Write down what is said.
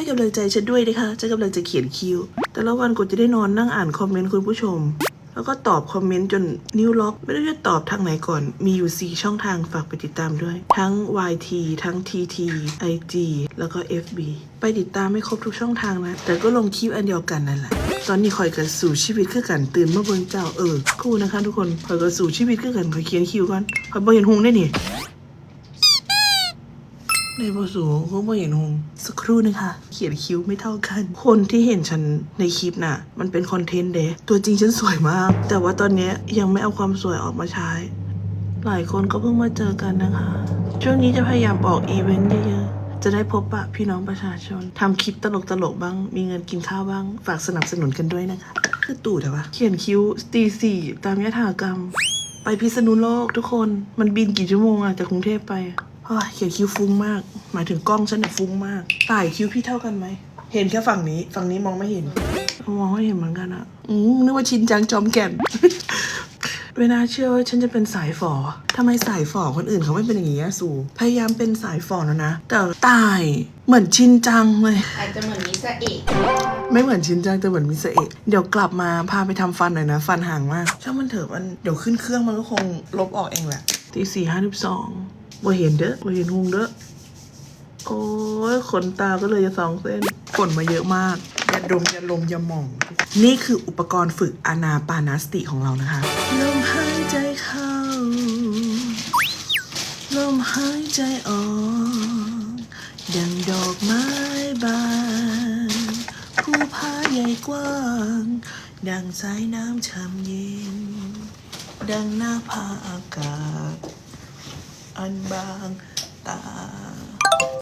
ให้กำลังใจฉันด้วยนะคะฉันกำลังจะเขียนคิว แต่ละวันกว่าจะได้นอนนั่งอ่านคอมเมนต์คุณผู้ชม แล้วก็ตอบคอมเมนต์จนนิ้วล็อก ไม่รู้จะตอบทางไหนก่อน มีอยู่ 4 ช่องทางฝากไปติดตามด้วย ทั้ง YT ทั้ง TT IG แล้วก็ FB ไปติดตามไม่ครบทุกช่องทางนะ แต่ก็ลงคลิปอันเดียวกันนั่นแหละตอนนี้คอยกันสู่ชีวิตคือกันตื่นมาเบิ่งเจ้าเออคู่นะคะ ทุกคนคอยกันสู่ชีวิตคือกันคอยเขียนคิวก่อนคอยบ่เห็นหงได้นี่ ในบสูก็ไม่เห็นหงสักครู่นะคะ เขียนคิ้วไม่เท่ากัน คนที่เห็นฉันในคลิปน่ะ มันเป็นคอนเทนต์เดะตัวจริงฉันสวยมาก แต่ว่าตอนเนี้ยยังไม่เอาความสวยออกมาใช้ หลายคนก็เพิ่งมาเจอกันนะคะ ช่วงนี้จะพยายามออกอีเวนต์เยอะๆ จะได้พบปะพี่น้องประชาชนทำคลิปตลกๆบ้าง มีเงินกินข้าวบ้าง ฝากสนับสนุนกันด้วยนะคะคือตู่แต่ว่าเขียนคิ้วตีสี่ตามยถากรรม ไปพิษณุโลกทุกคน มันบินกี่ชั่วโมงอะจากกรุงเทพไป เฮ้ยเขียนคิ้วฟุ้งมาก หมายถึงกล้องฉันเนี่ยฟุ้งมากต่ายคิ้วพี่เท่ากันไหม เห็นแค่ฝั่งนี้ ฝั่งนี้มองไม่เห็น มองไม่เห็นเหมือนกันอะอืมนึกว่าชินจังจอมแก่นเวลาเชื่อว่าฉันจะเป็นสายฝอทำไมสายฝอคนอื่นเขาไม่เป็นอย่างนี้อะสูพยายามเป็นสายฝอแล้วนะ แต่ตายเหมือนชินจังเลย อาจจะเหมือนมิซาเอะไม่เหมือนชินจังแต่เหมือนมิสเอะเดี๋ยวกลับมาพาไปทำฟันหน่อยนะ ฟันห่างมากช่างมันเถอะมันเดี๋ยวขึ้นเครื่องมันก็คงลบออกเองแหละตีสี่ห้าสิบสอง บ่เห็นเด้อบ่เห็นหงเด้อ โอ้ยขนตาก็เลยจะสองเส้นขนมาเยอะมากยาดมยาลมยาหม่อง นี่คืออุปกรณ์ฝึกอานาปานาสติของเรานะคะ ลมหายใจเข้า ลมหายใจออก ดังดอกไม้บานภูผาใหญ่กว้าง ดังสายน้ำช่ำเย็น ดังหน้าผาอากาศ อันบางตา